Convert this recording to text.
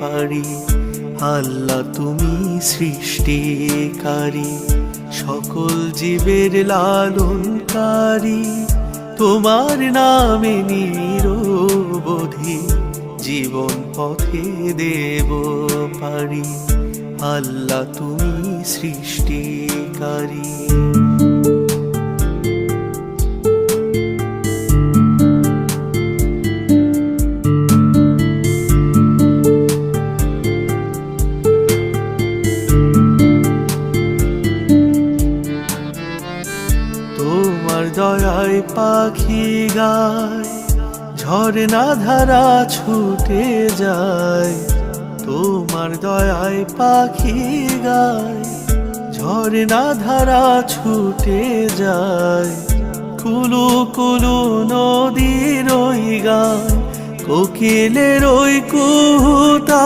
পারি। আল্লাহ তুমি সৃষ্টিকারী, সকল জীবের লালনকারী। তোমার নামে নিরবধি জীবন পথে দেব পারি। আল্লাহ তুমি সৃষ্টিকারী। তোমার দয়ায় পাখি গায়, ঝর্ণা ধারা ছুটে যায়। তোমার দয়ায় পাখি গায়, ঝর্ণা ধারা ছুটে যায়। কুলু কুলু নদীর গান, কোকিলের ওই কুহুতা